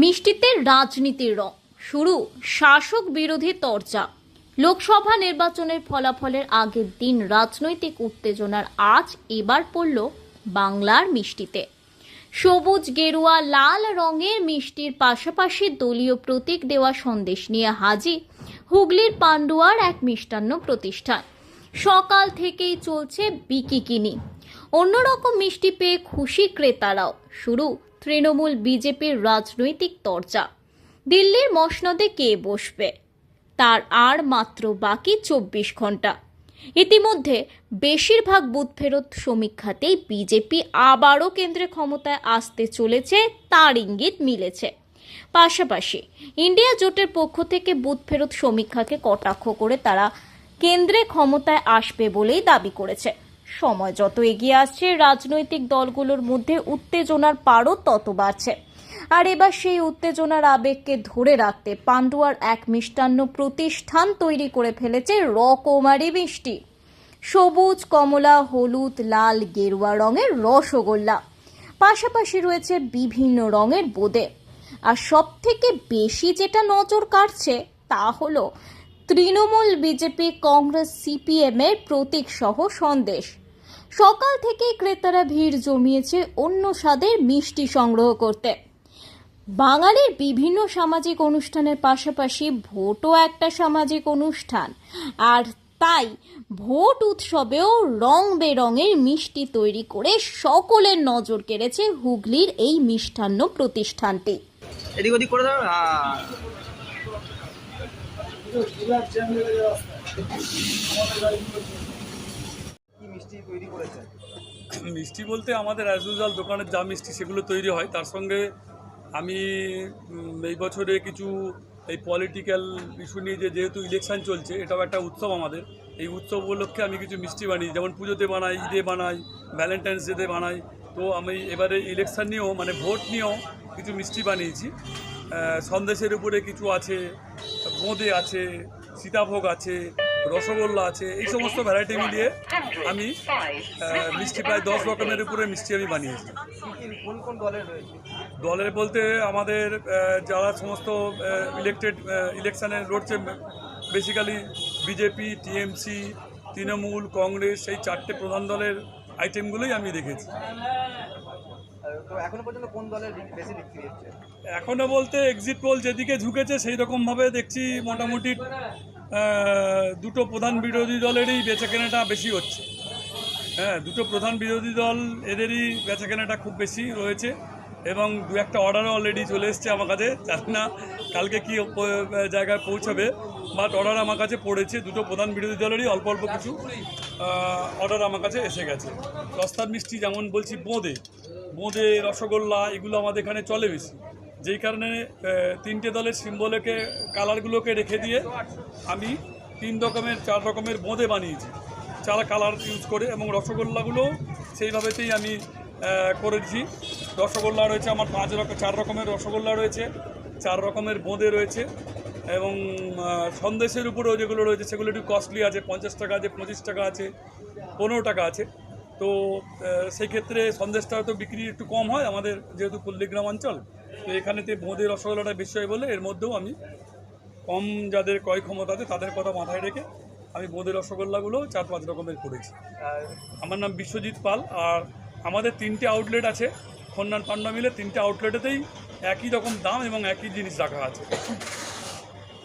মিষ্টিতে রাজনীতির রং। শুরু, শাসক বিরোধী তরজা। লোকসভা নির্বাচনের ফলাফলের আগের দিন রাজনৈতিক উত্তেজনার আজ এবার পড়ল বাংলার মিষ্টিতে। সবুজ, গেরুয়া, লাল রঙের মিষ্টির পাশাপাশি দলীয় প্রতীক দেওয়া সন্দেশ নিয়ে হাজির হুগলির পান্ডুয়ার এক মিষ্টান্ন প্রতিষ্ঠান। সকাল থেকেই চলছে বিকিকিনি। অন্যরকম মিষ্টি পেয়ে খুশি ক্রেতারাও। শুরু তৃণমূল বিজেপির রাজনৈতিক তরজা দিল্লির মসনদে কে বসবে? তার আর মাত্র বাকি চব্বিশ ঘণ্টা। ইতিমধ্যে বেশিরভাগ বুথ ফেরত সমীক্ষাতেই বিজেপি আবারও কেন্দ্রে ক্ষমতায় আসতে চলেছে, তার ইঙ্গিত মিলেছে। পাশাপাশি ইন্ডিয়া জোটের পক্ষ থেকে বুথ ফেরত সমীক্ষাকে কটাক্ষ করে তারা কেন্দ্রে ক্ষমতায় আসবে বলেই দাবি করেছে। সময় যত এগিয়ে আসছে, রাজনৈতিক দলগুলোর মধ্যে উত্তেজনার পারও তত বাড়ছে। আর এবার সেই উত্তেজনার আবেগকে ধরে রাখতে পান্ডুয়ার এক মিষ্টান্ন প্রতিষ্ঠান তৈরি করে ফেলেছে রকমারি মিষ্টি। সবুজ, কমলা, হলুদ, লাল, গেরুয়া রঙের রসগোল্লা। পাশাপাশি রয়েছে বিভিন্ন রঙের বোঁদে। আর সব থেকে বেশি যেটা নজর কাটছে তা হলো তৃণমূল বিজেপি, কংগ্রেস সিপিএম এর প্রতীক সহ সন্দেশ। সকাল থেকেই ক্রেতারা ভিড় জমিয়েছে অন্য স্বাদের মিষ্টি সংগ্রহ করতে। বাঙালির বিভিন্ন সামাজিক অনুষ্ঠানের পাশাপাশি ভোটও একটা সামাজিক অনুষ্ঠান। আর তাই ভোট উৎসবেও রং বেরঙের মিষ্টি তৈরি করে সকলের নজর কেড়েছে হুগলির এই মিষ্টান্ন প্রতিষ্ঠানটি। মিষ্টি তৈরি করেছে মিষ্টি বলতে আমাদের অ্যাজ দোকানের যা মিষ্টি সেগুলো তৈরি হয়, তার সঙ্গে আমি এই বছরে কিছু এই পলিটিক্যাল ইস্যু নিয়ে যে যেহেতু ইলেকশন চলছে, এটাও একটা উৎসব আমাদের। এই উৎসব উপলক্ষে আমি কিছু মিষ্টি বানিয়ে, যেমন পুজোতে বানাই, ঈদে বানাই ভ্যালেন্টাইন্স ডেতে বানাই, তো আমি এবারে ইলেকশন নিয়েও মানে ভোট নিয়েও কিছু মিষ্টি বানিয়েছি। সন্দেশের উপরে কিছু আছে বোঁদে আছে, সীতাভোগ আছে রসগোল্লা আছে, এই সমস্ত ভ্যারাইটি মিলিয়ে আমি মিষ্টি প্রায় দশ রকমের উপরে মিষ্টি আমি বানিয়েছি। দলের বলতে আমাদের যারা সমস্ত ইলেকটেড ইলেকশানে লড়ছে basically BJP TMC Trinamool, Congress, এই চারটে প্রধান দলের আইটেমগুলোই আমি দেখেছি। তো এখনও পর্যন্ত কোন দলের বেশি বিক্রি হচ্ছে? এখনও বলতে এক্সিট পোল যেদিকে ঝুঁকেছে সেই রকমভাবে দেখছি মোটামুটি দুটো প্রধান বিরোধী দলেরই বেচাকেনাটা বেশি হচ্ছে। হ্যাঁ দুটো প্রধান বিরোধী দল এদেরই বেচাকেনাটা খুব বেশি রয়েছে এবং দু একটা অর্ডারও অলরেডি চলে এসছে আমার কাছে। জানি না কালকে কি জায়গায় পৌঁছাবে। বাট অর্ডার আমার কাছে পড়েছে, দুটো প্রধান বিরোধী দলেরই, অল্প অল্প কিছু অর্ডার আমার কাছে এসে গেছে। সস্তার মিষ্টি যেমন বলছি, বোঁদে বোঁদে, রসগোল্লা, এগুলো আমাদের এখানে চলে বেশি। যেই কারণে তিনটে দলের সিম্বলকে, কালারগুলোকে রেখে দিয়ে আমি তিন রকমের, চার রকমের বোঁদে বানিয়েছি। চার কালার ইউজ করে এবং রসগোল্লাগুলো সেইভাবেতেই আমি করেছি। রসগোল্লা রয়েছে, আমার পাঁচ রকম চার রকমের রসগোল্লা রয়েছে, চার রকমের বোঁদে রয়েছে। এবং সন্দেশের উপরেও যেগুলো রয়েছে সেগুলো একটু কস্টলি আছে পঞ্চাশ টাকা আছে পঁচিশ টাকা আছে পনেরো টাকা আছে। তো আহ, সেই ক্ষেত্রে সন্দেশটা তো বিক্রি একটু কম হয় আমাদের যেহেতু পল্লীগ্রাম অঞ্চল। তো এখানেতে বোঁদে রসগোল্লাটা বেশি হয় বলে এর মধ্যেও আমি কম যাদের ক্রয় ক্ষমতা আছে তাদের কথা মাথায় রেখে আমি বোঁদে রসগোল্লাগুলো চার পাঁচ রকমের করেছি। আমার নাম বিশ্বজিৎ পাল আর আমাদের তিনটে আউটলেট আছে খন্নান পান্ডা মিলে তিনটে আউটলেটেতেই একই রকম দাম এবং একই জিনিস রাখা আছে।